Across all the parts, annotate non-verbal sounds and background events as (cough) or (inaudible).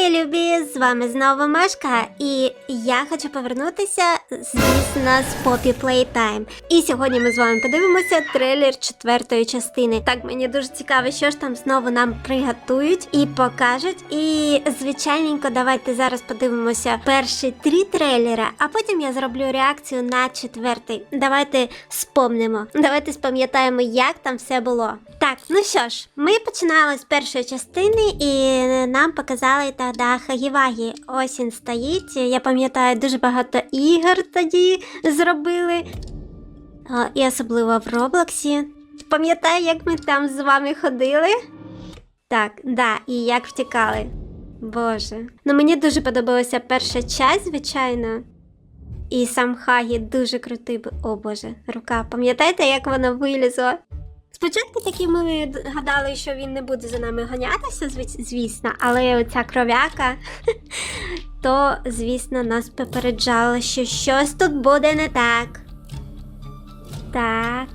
мої любі! З вами знову Машка, і я хочу повернутися, звісно, з Poppy Playtime. І сьогодні ми з вами подивимося трейлер четвертої частини. Так, мені дуже цікаво, що ж там знову нам приготують і покажуть. І звичайненько, давайте зараз подивимося перші три трейлера, а потім я зроблю реакцію на четвертий. Давайте спомнимо. Давайте спам'ятаємо, як там все було. Так, ну що ж, ми починаємо з першої частини, і нам показали тоді Хагівагі. Ось він стоїть. Я пам'ятаю, дуже багато ігор тоді зробили. І особливо в Роблоксі. Пам'ятаю, як ми там з вами ходили? Так, да, і як втікали. Боже. Ну мені дуже подобалася перша часть, звичайно. І сам Хагі дуже крутий. О Боже, рука. Пам'ятаєте, як вона вилізла? Спочатку таки ми гадали, що він не буде за нами ганятися, звісно, але оця кров'яка, (laughs) то, звісно, нас попереджала, що щось тут буде не так. Так.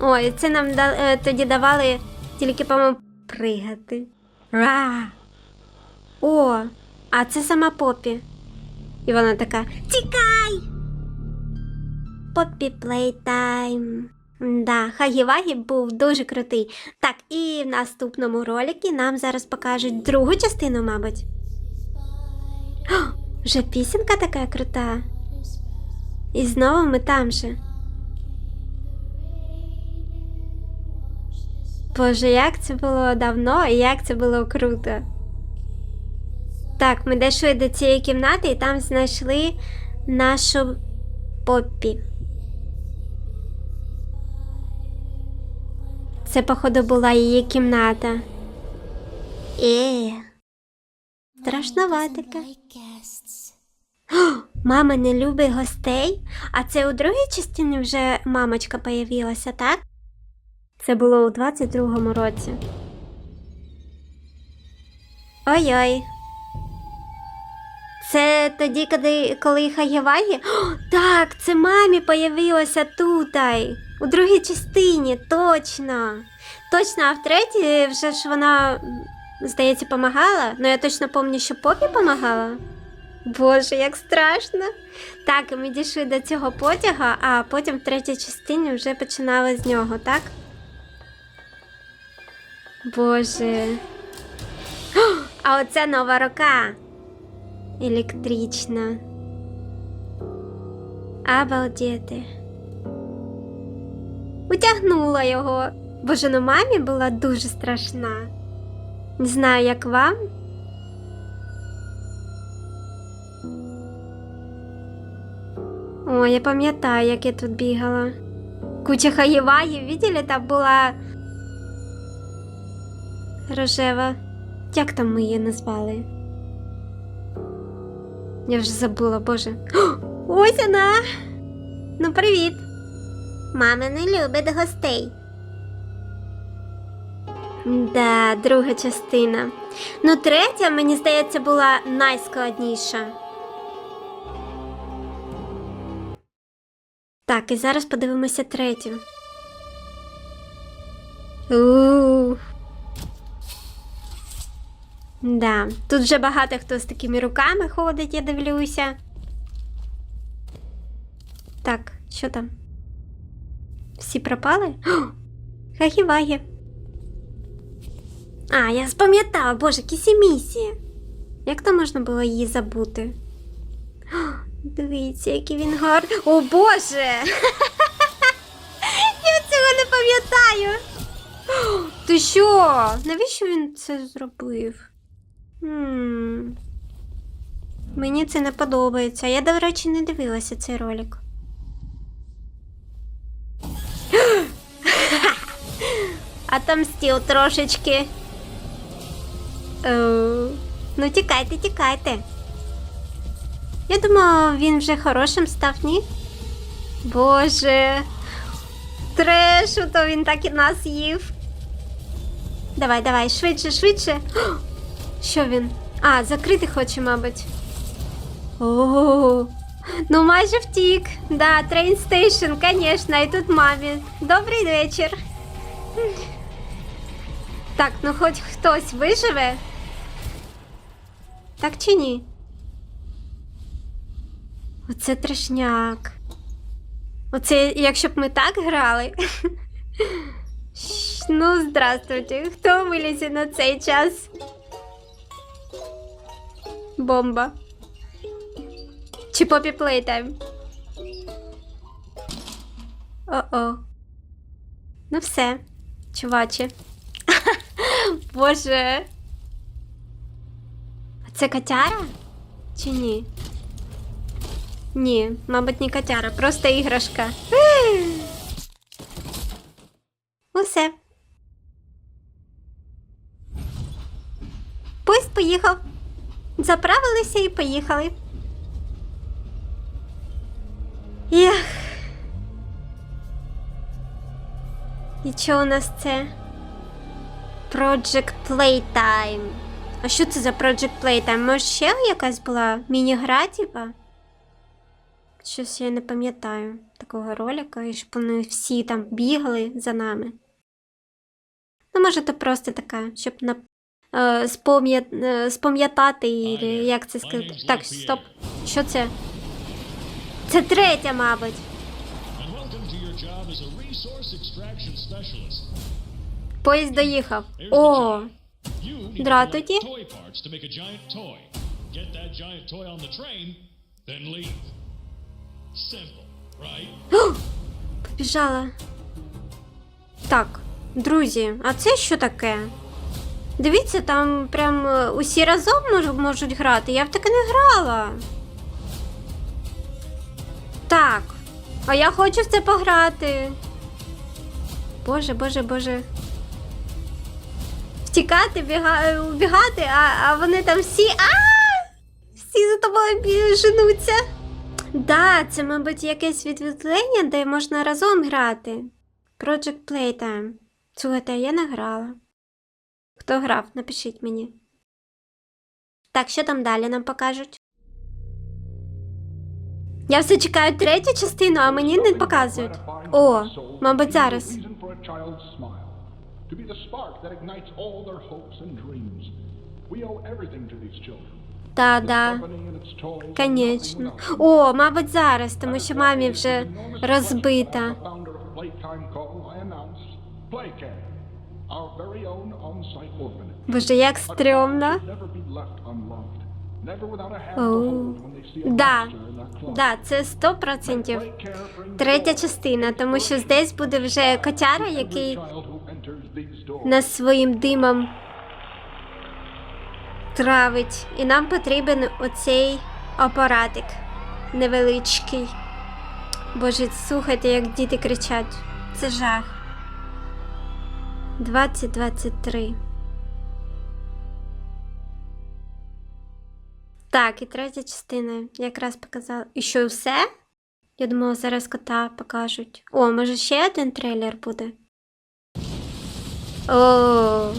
Ой, це нам е, тоді давали тільки, по-моєму, пригати. Ра! О, а це сама Попі. І вона така: Тікай! Поппі Плейтайм. Да, Хагівагі був дуже крутий. Так, і в наступному роликі нам зараз покажуть другу частину, мабуть. О, вже пісенька така крута. І знову ми там же. Боже, як це було давно і як це було круто. Так, ми дійшли до цієї кімнати і там знайшли нашу Поппі. Це, походу, була її кімната. Е. Страшноватика. Мама не любить гостей. А це у другій частині вже мамочка появилася, так? Це було у 22-му році. Ой-ой. Це тоді, коли, коли Хаєвагі? О, так, це мамі появилося тутай. У другій частині, точно. Точно, а в третій вже ж вона, здається, помагала. Ну я точно пам'ятаю, що Попі помагала. Боже, як страшно. Так, і ми дійшли до цього потяга, а потім в третій частині вже починали з нього, так? Боже. А оце нова рука. Електрична. Обалдіти. Утягнула його. Ну мамі була дуже страшна. Не знаю, як вам. О, я пам'ятаю, як я тут бігала. Куча хаєваїв, видели, там була рожева. Як там ми її назвали? Я вже забула, боже. О, (gasps) ось вона! Ну, привіт! Мама не любить гостей. Да, друга частина. Ну, третя, мені здається, була найскладніша. Так, і зараз подивимося третю. у Да, тут вже багато хто з такими руками ходить, я дивлюся. Так, що там? Всі пропали? (gasps) Хагівагі. А, я спам'ятала, боже, кісімісі. Як то можна було її забути? О, (gasps) Дивіться, який він гарний. О Боже! (laughs) Я цього не пам'ятаю. (gasps) Ти що? Навіщо він це зробив? М. Мені це не подобається. Я, до речі, не дивилася цей ролик. Отомстив трошечки. Е, Ну, тікайте, тікайте. Я думала, він вже хорошим став, ні? Боже. Трешу, то він так і нас їв. Давай, давай, швидше, швидше. (gasps) Що він? А, закрити хоче, мабуть. О, ну майже втік. Да, трейн стейшн, звісно, і тут мамі. Добрий вечір. Так, ну хоч хтось виживе. Так чи ні? Оце трешняк. Оце, якщо б ми так грали. Ну, здравствуйте. Хто вилізе на цей час? Бомба. Чи попі плейтайм? О-о. Ну все, чуваче. Боже. А це котяра? Чи ні? Ні, мабуть, не котяра, просто іграшка. Усе. Поїзд поїхав. Заправилися і поїхали. Ех. І що у нас це? Project Playtime. А що це за Project Playtime? Може ще якась була міні-гра, типа? Щось я не пам'ятаю такого ролика, і щоб вони всі там бігали за нами. Ну, може, то просто така, щоб на, е, е, спам'ятати, як це сказати. Так, стоп. Що це? Це третя, мабуть. Train, then leave. Simple, right? (gasps) Побіжала. Так, друзі, а це що таке? Дивіться, там прям е, усі разом мож- можуть грати. Я в таке не грала. Так. А я хочу в це пограти. Боже, боже, боже. Втікати, біга... убігати, а, а вони там всі. А! Всі за тобою женуться. Да, це, мабуть, якесь відвітлення, де можна разом грати. Project Playtime. Слухайте, я не грала. Хто грав, напишіть мені. Так, що там далі нам покажуть? Я все чекаю третю частину, а мені не показують. О, мабуть, зараз. To be the spark that ignites all their hopes and dreams. We owe everything to these children. Та, да. Конечно. О, мабуть, зараз, тому що мамі вже розбита. Боже, як стрьомно. Да, да, це 100%. Playcare brings Третя частина, тому що здесь буде вже котяра, який нас своїм димом травить. І нам потрібен оцей апаратик невеличкий. Боже, слухайте, як діти кричать. Це жах. 2023. Так, і третя частина якраз показала. І що все? Я думала, зараз кота покажуть. О, може ще один трейлер буде? О.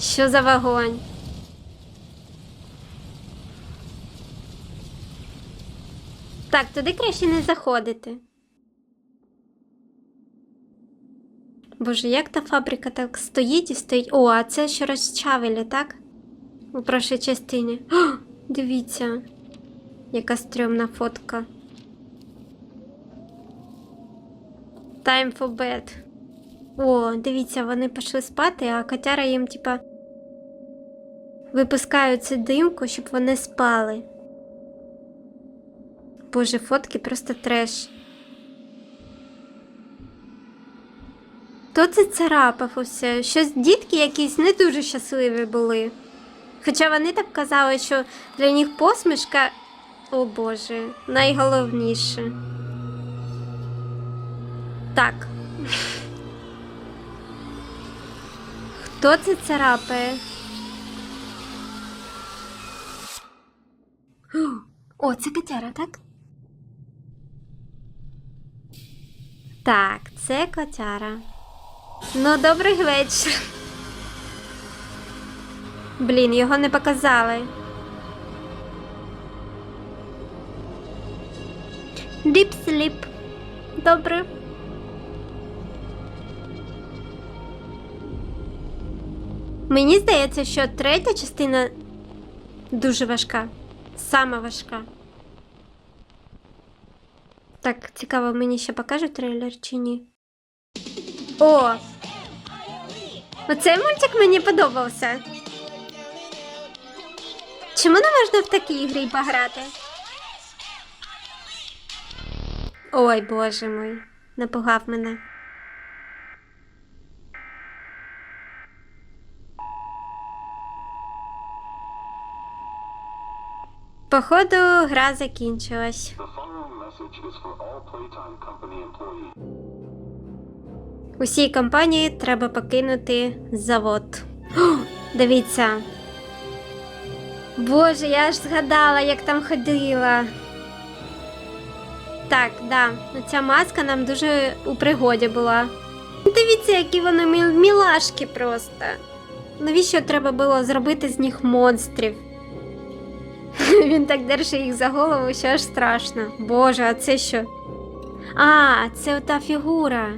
Що за вогонь? Так, туди краще не заходити. Боже, як та фабрика так стоїть і стоїть. О, а це що розчавили, так? У прошлій частині. О, дивіться, яка стрьомна фотка. Time for bed. О, дивіться, вони пішли спати, а котяра їм, типа, випускають цю димку, щоб вони спали. Боже, фотки просто треш. Хто це царапав усе? Щось дітки якісь не дуже щасливі були. Хоча вони так казали, що для них посмішка, о Боже, найголовніше. Так. Хто це царапає? О, це котяра, так? Так, це котяра. Ну, добрий вечір. Блін, його не показали. Sleep. Добре. Мені здається, що третя частина дуже важка. Сама важка. Так, цікаво, мені ще покажуть трейлер чи ні. О! Оцей мультик мені подобався. Чому не можна в такі ігри й пограти? Ой, боже мой, напугав мене. Походу, гра закінчилась. Усій компанії треба покинути завод. О, дивіться. Боже, я ж згадала, як там ходила. Так, да, ця маска нам дуже у пригоді була. Дивіться, які вони мілашки просто. Навіщо треба було зробити з них монстрів? (laughs) Він так держить їх за голову, що аж страшно. Боже, а це що? А, це ота фігура.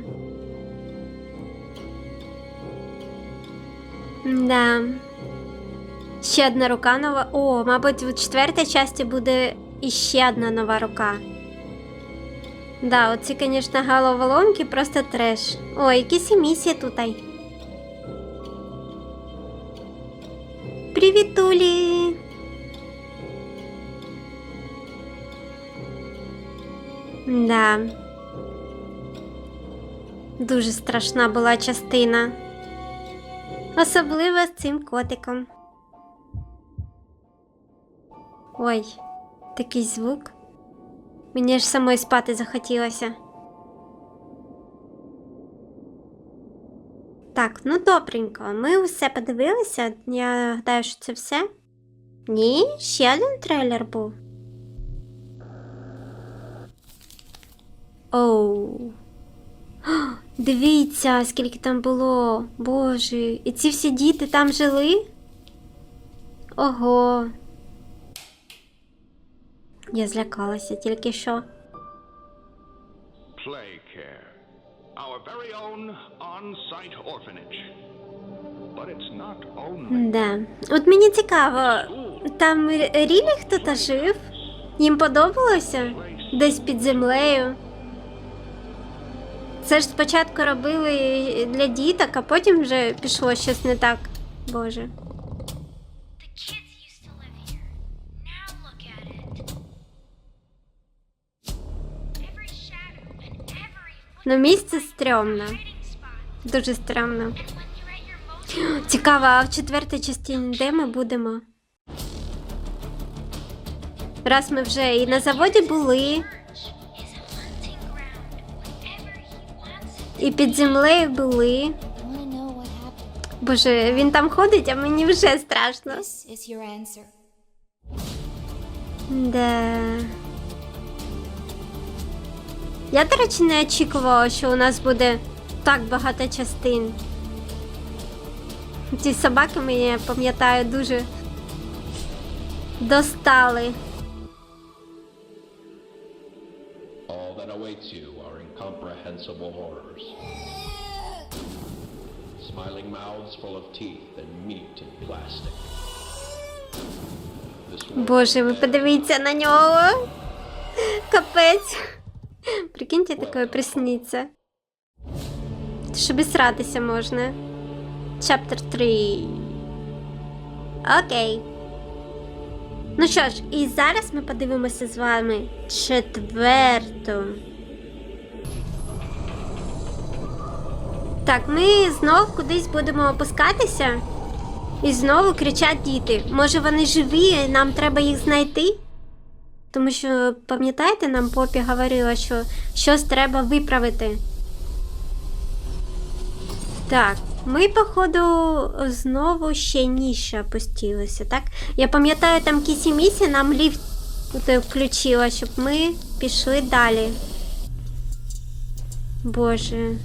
Да. Ще одна рука нова. О, мабуть, в четвертій часті буде іще одна нова рука. Да, оці, звісно, головоломки просто треш. О, якісь і місії тут. Привіт, Улі! Да. Дуже страшна була частина. Особливо з цим котиком. Ой, такий звук. Мені ж самої спати захотілося. Так, ну добренько, ми все подивилися. Я гадаю, що це все. Ні, ще один трейлер був. Оу. Дивіться, скільки там було. Боже, і ці всі діти там жили? Ого. Я злякалася тільки що. Playcare, our very own on-site orphanage. But it's not only. Да. От мені цікаво, там рілі хто-то жив? Їм подобалося? Десь під землею. Це ж спочатку робили для діток, а потім вже пішло щось не так. Боже. Ну, місце стрьомне. Дуже стрьомно. (gasps) Цікаво, а в четвертій частині де ми будемо? Раз ми вже і на заводі були, і під землею були. Боже, він там ходить, а мені вже страшно. Да. Я, до речі, не очікувала, що у нас буде так багато частин. Ці собаки мені, я пам'ятаю, дуже достали. All that awaits you are incomprehensible horrors. Smiling mouths full of teeth and meat and plastic. Боже, ви подивіться на нього. Капець. Прикиньте, таке присниться. Щоб і сратися можна. Chapter 3. Окей. Ну що ж, і зараз ми подивимося з вами четверту. Так, ми знов кудись будемо опускатися. І знову кричать діти. Може вони живі, нам треба їх знайти? Тому що, пам'ятаєте, нам попі говорила, що щось треба виправити. Так, ми, походу, знову ще ніше опустилися, так? Я пам'ятаю, там Кісі Місі нам ліфт е, включила, щоб ми пішли далі. Боже,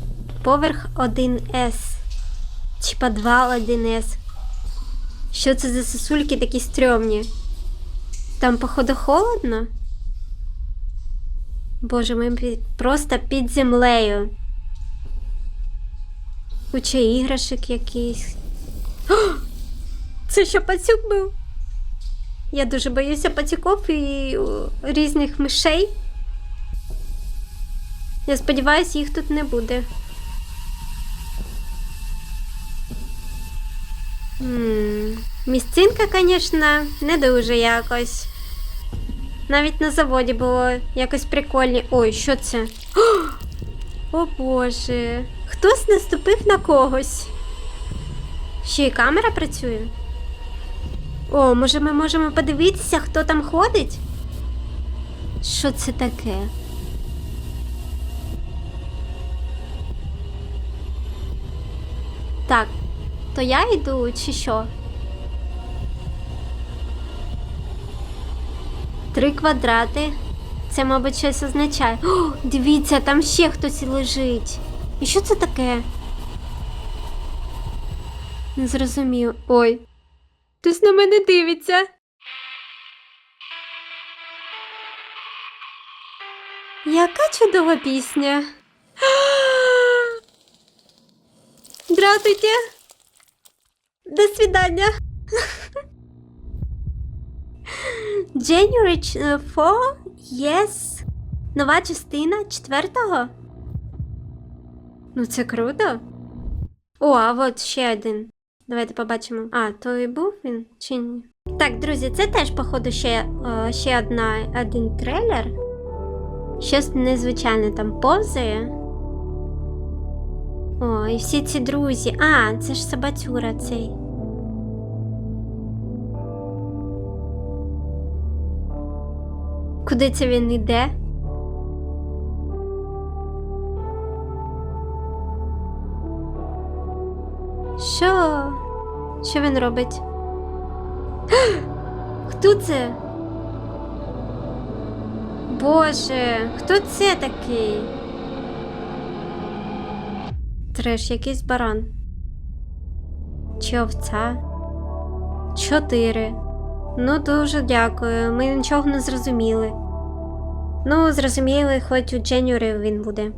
поверх 1С. Чи підвал 1С. Що це за сосульки такі стрьомні? Там, походу, холодно? Боже, ми просто під землею. Куча іграшок якийсь. О! Це що пацюк був? Я дуже боюся пацюків і різних мишей. Я сподіваюся, їх тут не буде. М, Місцинка, звісно, не дуже якось. Навіть на заводі було якось прикольні. Ой, що це? О Боже, хтось наступив на когось. Ще й камера працює. О, може ми можемо подивитися, хто там ходить? Що це таке? Так, то я йду чи що? Три квадрати. Це, мабуть, щось означає. О, дивіться, там ще хтось лежить. І що це таке? Не зрозумів. Ой. Хтось на мене дивиться. Яка чудова пісня. Здравствуйте. До свидання. January 4, yes. Нова частина четвертого. Ну, це круто. О, а от ще один. Давайте побачимо. А, то і був він чи ні? Так, друзі, це теж, походу, ще, ще одна, один трейлер. Щось незвичайне там повзає. О, і всі ці друзі. А, це ж собацюра цей. Куди це він йде? Що? Що він робить? (gasps) Хто це? Боже, хто це такий? Треш, якийсь баран. Чи овця? Чотири. Ну, дуже дякую. Ми нічого не зрозуміли. Ну, зрозуміли, хоч у Дженюрі він буде.